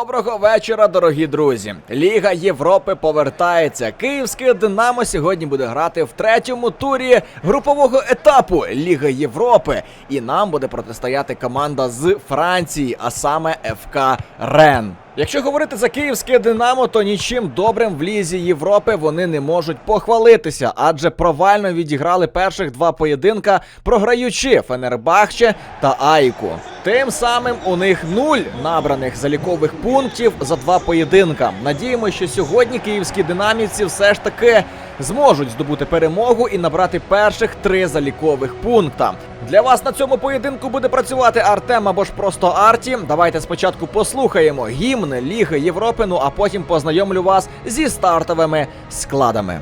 Доброго вечора, дорогі друзі. Ліга Європи повертається. Київське Динамо сьогодні буде грати в третьому турі групового етапу Ліги Європи. І нам буде протистояти команда з Франції, а саме ФК Рен. Якщо говорити за київське Динамо, то нічим добрим в лізі Європи вони не можуть похвалитися, адже провально відіграли перших два поєдинка, програючи Фенербахче та Айку. Тим самим у них нуль набраних залікових пунктів за два поєдинка. Надіємося, що сьогодні київські динамівці все ж таки зможуть здобути перемогу і набрати перших три залікових пункта. Для вас на цьому поєдинку буде працювати Артем або ж просто Арті. Давайте спочатку послухаємо гімн Ліги Європи, ну а потім познайомлю вас зі стартовими складами.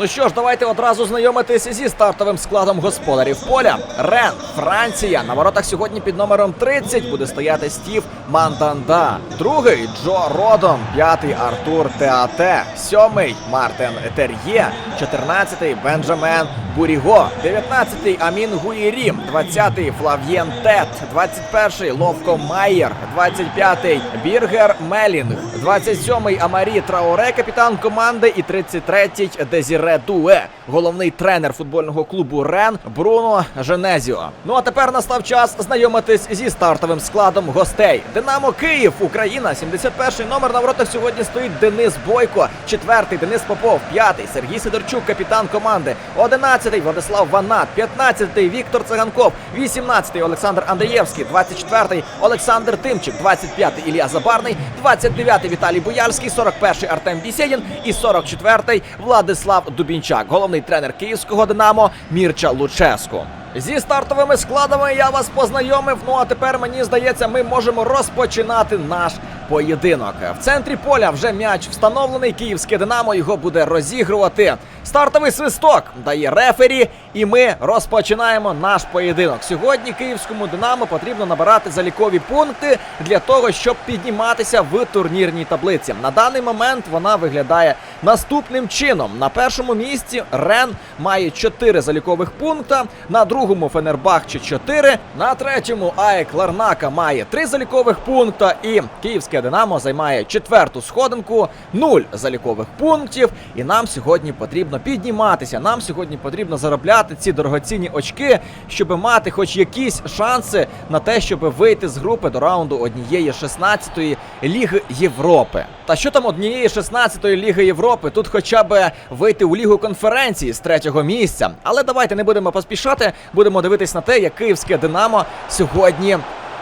Ну що ж, давайте одразу знайомитися зі стартовим складом господарів поля. Рен, Франція. На воротах сьогодні під номером 30 буде стояти Стів Мантанда. Другий Джо Родом. П'ятий Артур Теате. Сьомий Мартин Етер'є. Чотирнадцятий Бенджамен Буріго. Дев'ятнадцятий Амін Гуїрі. Двадцятий Флав'єн Тет. Двадцять перший Ловко Майєр. Двадцять п'ятий Біргер Мелінг. Двадцять сьомий Амарі Трауре, капітан команди. І тридцять третій Дезіре Дуе, головний тренер футбольного клубу Рен Бруно Женезіо. Ну а тепер настав час знайомитись зі стартовим складом гостей. Динамо Київ, Україна, 71-й номер на воротах сьогодні стоїть Денис Бойко, четвертий Денис Попов, п'ятий Сергій Сидорчук, капітан команди, одинадцятий Владислав Ванат, п'ятнадцятий Віктор Циганков, вісімнадцятий Олександр Андрієвський, двадцять четвертий Олександр Тимчик, двадцять п'ятий Ілля Забарний, двадцять дев'ятий Віталій Буяльський, сорок перший Артем Бісєдін і сорок четвертий Владислав Дубінчак, головний тренер київського Динамо Мірча Луческу. Зі стартовими складами я вас познайомив. Ну а тепер мені здається, ми можемо розпочинати наш поєдинок. В центрі поля вже м'яч встановлений. Київське Динамо його буде розігрувати. Стартовий свисток дає рефері, і ми розпочинаємо наш поєдинок. Сьогодні київському Динамо потрібно набирати залікові пункти для того, щоб підніматися в турнірній таблиці. На даний момент вона виглядає наступним чином. На першому місці Рен має 4 залікових пункта, на другому Фенербахче 4, на третьому АЕК Ларнака має 3 залікових пункта, і Київське Динамо займає четверту сходинку, 0 залікових пунктів. І нам сьогодні потрібно підніматися. Нам сьогодні потрібно заробляти ці дорогоцінні очки, щоб мати хоч якісь шанси на те, щоб вийти з групи до раунду однієї 16-ї Ліги Європи. Та що там однієї 16-ї Ліги Європи? Тут хоча б вийти у лігу конференції з третього місця. Але давайте не будемо поспішати. Будемо дивитись на те, як київське Динамо сьогодні.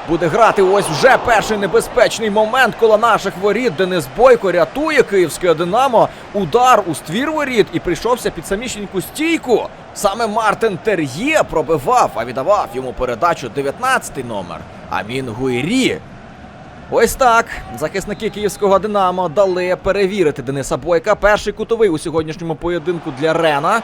Буде грати ось вже перший небезпечний момент коло наших воріт. Денис Бойко рятує київське Динамо. Удар у ствір воріт і прийшовся під самісіньку стійку. Саме Мартин Тер'є пробивав, а віддавав йому передачу 19-й номер. Амін Гуйрі. Ось так. Захисники київського Динамо дали перевірити Дениса Бойка. Перший кутовий у сьогоднішньому поєдинку для Рена.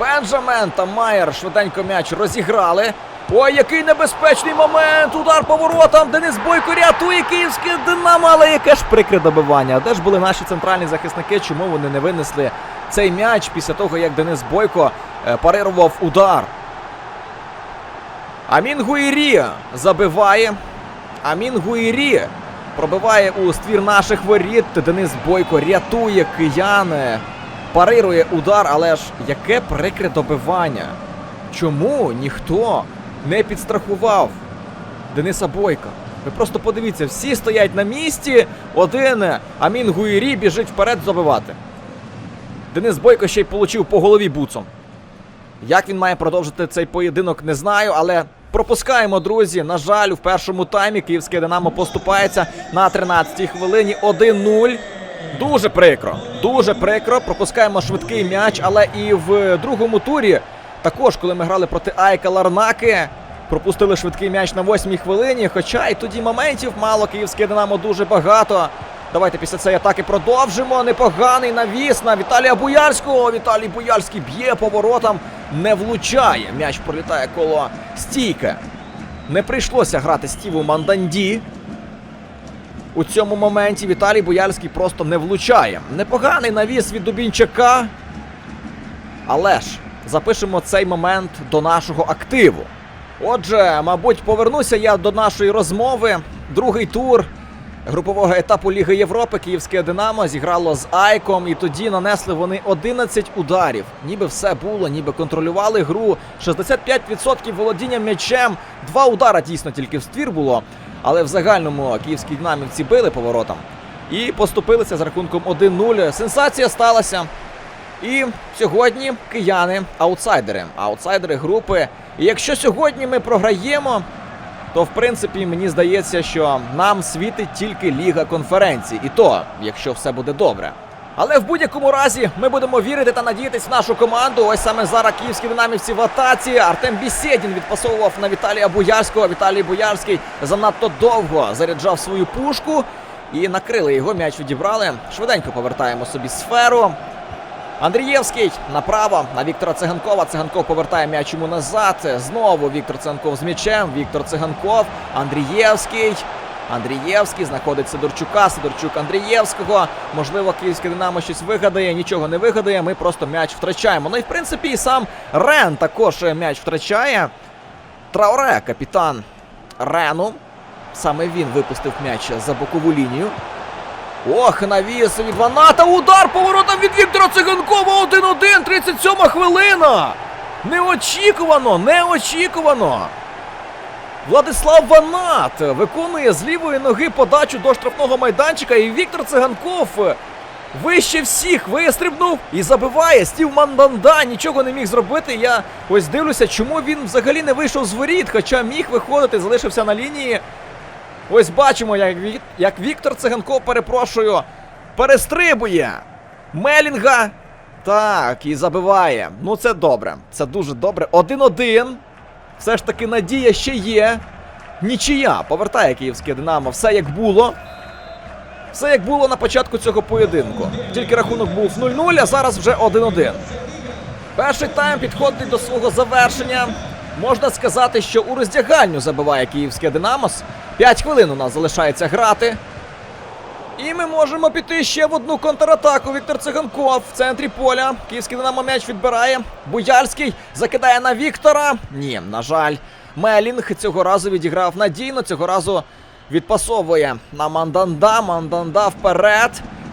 Бенджамен та Майер швиденько м'яч розіграли. Ой, який небезпечний момент! Удар по воротам! Денис Бойко рятує київське Динамо, але яке ж прикре добивання. Де ж були наші центральні захисники? Чому вони не винесли цей м'яч після того, як Денис Бойко е, парирував удар? Амін Гуїрі забиває. Амін Гуїрі пробиває у ствір наших воріт. Денис Бойко рятує кияни. Парирує удар, але ж яке прикре добивання. Чому ніхто не підстрахував Дениса Бойка? Ви просто подивіться, всі стоять на місці, один Амін Гуїрі біжить вперед забивати. Денис Бойко ще й получив по голові буцом. Як він має продовжити цей поєдинок, не знаю, але пропускаємо, друзі. На жаль, у першому таймі київське Динамо поступається на 13-й хвилині 1-0. Дуже прикро, дуже прикро. Пропускаємо швидкий м'яч, але і в другому турі, також, коли ми грали проти Айка Ларнаки, Пропустили швидкий м'яч на восьмій хвилині. Хоча і тоді моментів мало. Київське Динамо дуже багато. Давайте після цієї атаки продовжимо. Непоганий навіс на Віталія Буяльського. Віталій Буяльський б'є поворотом, не влучає. М'яч пролітає коло стійки. Не прийшлося грати Стіву Манданді. У цьому моменті Віталій Бояльський просто не влучає. Непоганий навіс від Дубінчака. Але ж запишемо цей момент до нашого активу. Отже, мабуть, повернуся я до нашої розмови. Другий тур групового етапу Ліги Європи Київське Динамо зіграло з Айком, і тоді нанесли вони 11 ударів. Ніби все було, ніби контролювали гру. 65% володіння м'ячем. Два удара дійсно тільки в ствір було. Але в загальному київські динамівці били поворотом. І поступилися з рахунком 1-0. Сенсація сталася. І сьогодні кияни аутсайдери. Аутсайдери групи. І якщо сьогодні ми програємо, то в принципі мені здається, що нам світить тільки Ліга конференцій. І то, якщо все буде добре. Але в будь-якому разі ми будемо вірити та надіятись в нашу команду. Ось саме зараз київські динамівці в атаці. Артем Бісєдін відпасовував на Віталія Боярського. Віталій Боярський занадто довго заряджав свою пушку і накрили його. М'яч відібрали. Швиденько повертаємо собі сферу. Андрієвський направо на Віктора Циганкова. Циганков повертає м'яч йому назад. Знову Віктор Циганков з м'ячем. Віктор Циганков. Андрієвський. Андрієвський знаходить Сидорчука. Сидорчук Андрієвського. Можливо, київське Динамо щось вигадає. Нічого не вигадає. Ми просто м'яч втрачаємо. Ну і в принципі і сам Рен також м'яч втрачає. Трауре, капітан Рену. Саме він випустив м'яч за бокову лінію. Ох, навіс від Ваната. Удар поворотом від Віктора Циганкова. 1-1, 37 хвилина. Неочікувано, неочікувано. Владислав Ванат виконує з лівої ноги подачу до штрафного майданчика. І Віктор Циганков вище всіх вистрибнув і забиває. Стів Манданда нічого не міг зробити. Я ось дивлюся, чому він взагалі не вийшов з воріт, хоча міг виходити, залишився на лінії. Ось бачимо, як, Вік- як Віктор Циганков, перепрошую, перестрибує Мелінга. Так, і забиває. Ну, це добре. Це дуже добре. 1-1. Все ж таки надія ще є. Нічия. Повертає київське Динамо. Все як було. Все як було на початку цього поєдинку. Тільки рахунок був 0-0, а зараз вже 1-1. Перший тайм підходить до свого завершення. Можна сказати, що у роздягальню забиває київське Динамос. 5 хвилин у нас залишається грати. І ми можемо піти ще в одну контратаку. Віктор Циганков в центрі поля. Київський Динамо м'яч відбирає. Буяльський закидає на Віктора. Ні, на жаль. Мелінг цього разу відіграв надійно. Цього разу відпасовує на Манданда. Манданда вперед.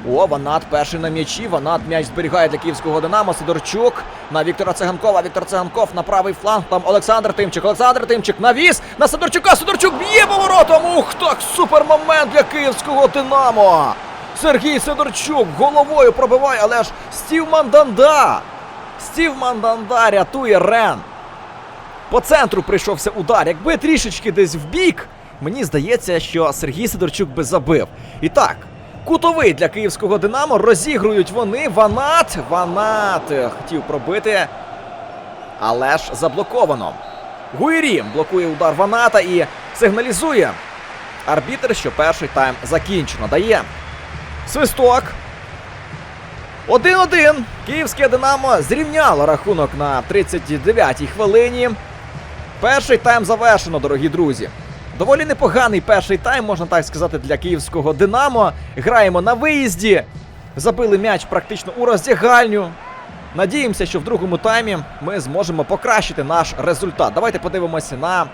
О, Ванат перший на м'ячі. Ванат м'яч зберігає для київського Динамо. Сидорчук на Віктора Циганкова. Віктор Циганков на правий фланг. Там Олександр Тимчик. Олександр Тимчик навіс на Сидорчука. Сидорчук б'є поворотом. Ух, так супер момент для київського Динамо. Сергій Сидорчук головою пробиває, але ж Стів Манданда. Стів Манданда рятує Рен. По центру прийшовся удар. Якби трішечки десь в бік, мені здається, що Сергій Сидорчук би забив. І так, кутовий для київського Динамо розігрують вони. Ванат. Ванат хотів пробити. Але ж заблоковано. Гуєрі блокує удар Ваната і сигналізує арбітр, що перший тайм закінчено. Дає свисток. 1-1. Київське Динамо зрівняло рахунок на 39-й хвилині. Перший тайм завершено, дорогі друзі. Доволі непоганий перший тайм, можна так сказати, для київського Динамо. Граємо на виїзді. Забили м'яч практично у роздягальню. Надіємося, що в другому таймі ми зможемо покращити наш результат. Давайте подивимося на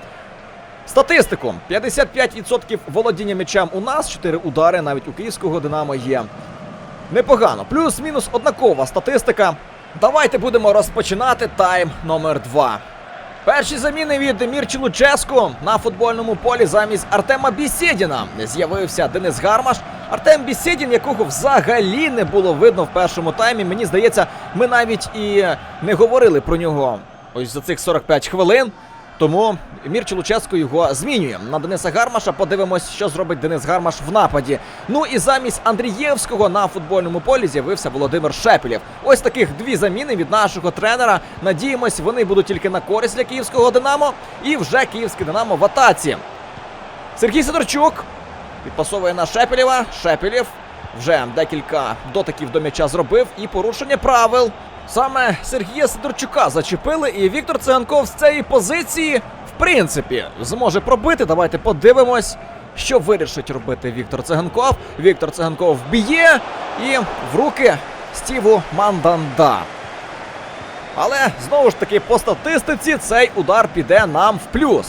статистику. 55% володіння м'ячем у нас, 4 удари навіть у київського Динамо є. Непогано. Плюс-мінус однакова статистика. Давайте будемо розпочинати тайм номер 2. Перші заміни від Мірчі Луческу на футбольному полі замість Артема Бісєдіна з'явився Денис Гармаш. Артем Бісідін, якого взагалі не було видно в першому таймі. Мені здається, ми навіть і не говорили про нього ось за цих 45 хвилин. Тому Мірчі Луческо його змінює. На Дениса Гармаша подивимось, що зробить Денис Гармаш в нападі. Ну і замість Андрієвського на футбольному полі з'явився Володимир Шепелєв. Ось таких дві заміни від нашого тренера. Надіємось, вони будуть тільки на користь для київського Динамо. І вже київське Динамо в атаці. Сергій Сидорчук підпасовує на Шепелєва. Шепелєв вже декілька дотиків до м'яча зробив і порушення правил. Саме Сергія Сидорчука зачепили, і Віктор Циганков з цієї позиції, в принципі, зможе пробити. Давайте подивимось, що вирішить робити Віктор Циганков. Віктор Циганков б'є і в руки Стіву Манданда. Але знову ж таки, по статистиці цей удар піде нам в плюс.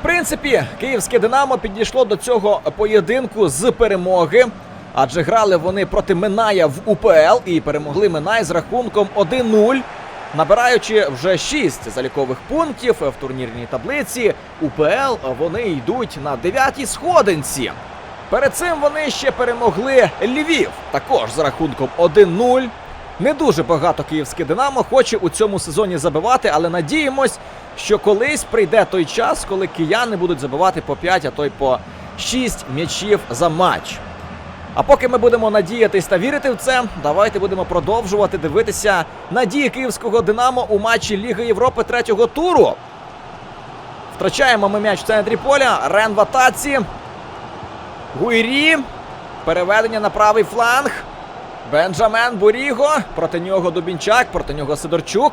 В принципі, київське Динамо підійшло до цього поєдинку з перемоги. Адже грали вони проти Миная в УПЛ і перемогли Минай з рахунком 1-0, набираючи вже 6 залікових пунктів в турнірній таблиці. УПЛ вони йдуть на 9-й сходинці. Перед цим вони ще перемогли Львів, також з рахунком 1-0. Не дуже багато київське Динамо хоче у цьому сезоні забивати, але надіємось, що колись прийде той час, коли кияни будуть забивати по 5, а то й по 6 м'ячів за матч. А поки ми будемо надіятись та вірити в це, давайте будемо продовжувати дивитися надії київського Динамо у матчі Ліги Європи третього туру. Втрачаємо ми м'яч в центрі поля. Рен в атаці. Гуйрі. Переведення на правий фланг. Бенджамен Буріго. Проти нього Дубінчак, проти нього Сидорчук.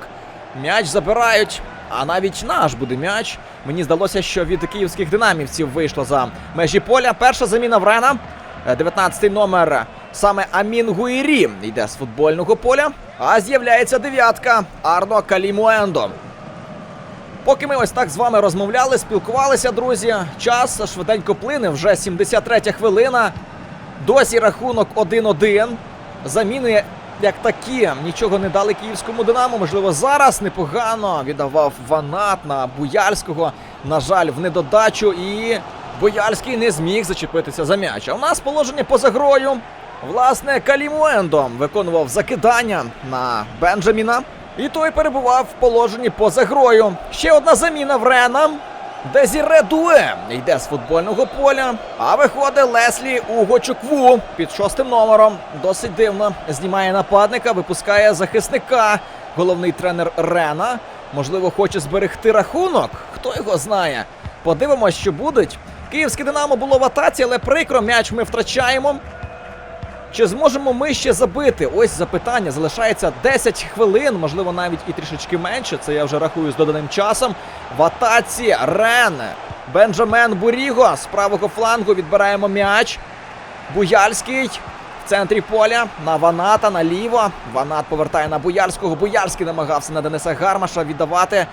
М'яч забирають. А навіть наш буде м'яч. Мені здалося, що від київських динамівців вийшло за межі поля. Перша заміна в Рена. 19-й номер саме Амін Гуїрі йде з футбольного поля. А з'являється дев'ятка Арно Калімуендо. Поки ми ось так з вами розмовляли, спілкувалися, друзі. Час швиденько плине, вже 73-я хвилина. Досі рахунок 1-1. Заміни як такі нічого не дали київському Динамо. Можливо, зараз непогано віддавав Ванат на Буяльського. На жаль, в недодачу і Бояльський не зміг зачепитися за м'яч. А у нас положення поза грою. Власне, Калімуендо виконував закидання на Бенджаміна. І той перебував в положенні поза грою. Ще одна заміна в Рена. Дезіре Дуе йде з футбольного поля. А виходить Леслі Угочукву під шостим номером. Досить дивно. Знімає нападника, випускає захисника. Головний тренер Рена. Можливо, хоче зберегти рахунок. Хто його знає? Подивимось, що будуть. Київське Динамо було в атаці, але прикро, м'яч ми втрачаємо. Чи зможемо ми ще забити? Ось запитання. Залишається 10 хвилин, можливо, навіть і трішечки менше. Це я вже рахую з доданим часом. В атаці Рен. Бенджамен Буріго з правого флангу відбираємо м'яч. Буяльський в центрі поля на Ваната наліво. Ванат повертає на Буяльського. Буяльський намагався на Дениса Гармаша віддавати.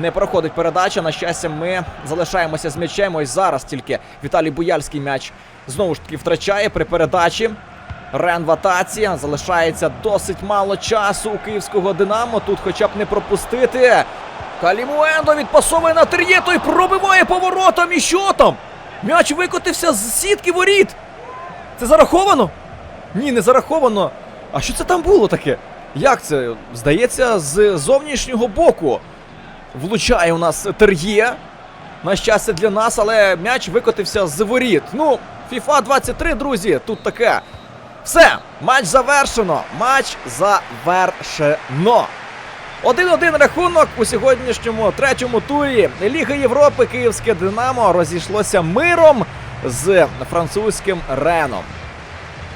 Не проходить передача. На щастя, ми залишаємося з м'ячем. Ось зараз тільки Віталій Буяльський м'яч знову ж таки втрачає при передачі. Рен в. Залишається досить мало часу у київського Динамо. Тут хоча б не пропустити. Калімуендо відпасовує на Тер'є, той пробиває поворотом. І що там? М'яч викотився з сітки воріт. Це зараховано? Ні, не зараховано. А що це там було таке? Як це? Здається, з зовнішнього боку влучає у нас Тер'є. На щастя для нас, але м'яч викотився з воріт. Ну, FIFA 23, друзі, тут таке. Все, матч завершено. Матч завершено. 1-1 рахунок у сьогоднішньому третьому турі Ліги Європи Київське Динамо розійшлося миром з французьким Реном.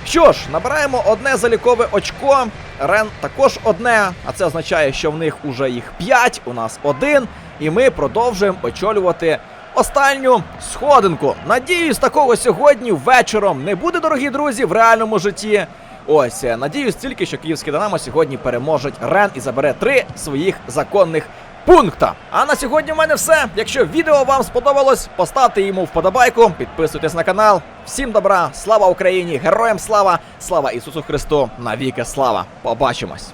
Що ж, набираємо одне залікове очко. Рен також одне, а це означає, що в них уже їх 5, у нас один. І ми продовжуємо очолювати останню сходинку. Надіюсь, такого сьогодні вечором не буде, дорогі друзі, в реальному житті. Ось, е, надіюсь тільки, що київський Динамо сьогодні переможуть Рен і забере три своїх законних пункта. А на сьогодні в мене все. Якщо відео вам сподобалось, поставте йому вподобайку, підписуйтесь на канал. Всім добра, слава Україні, героям слава, слава Ісусу Христу, навіки слава. Побачимось.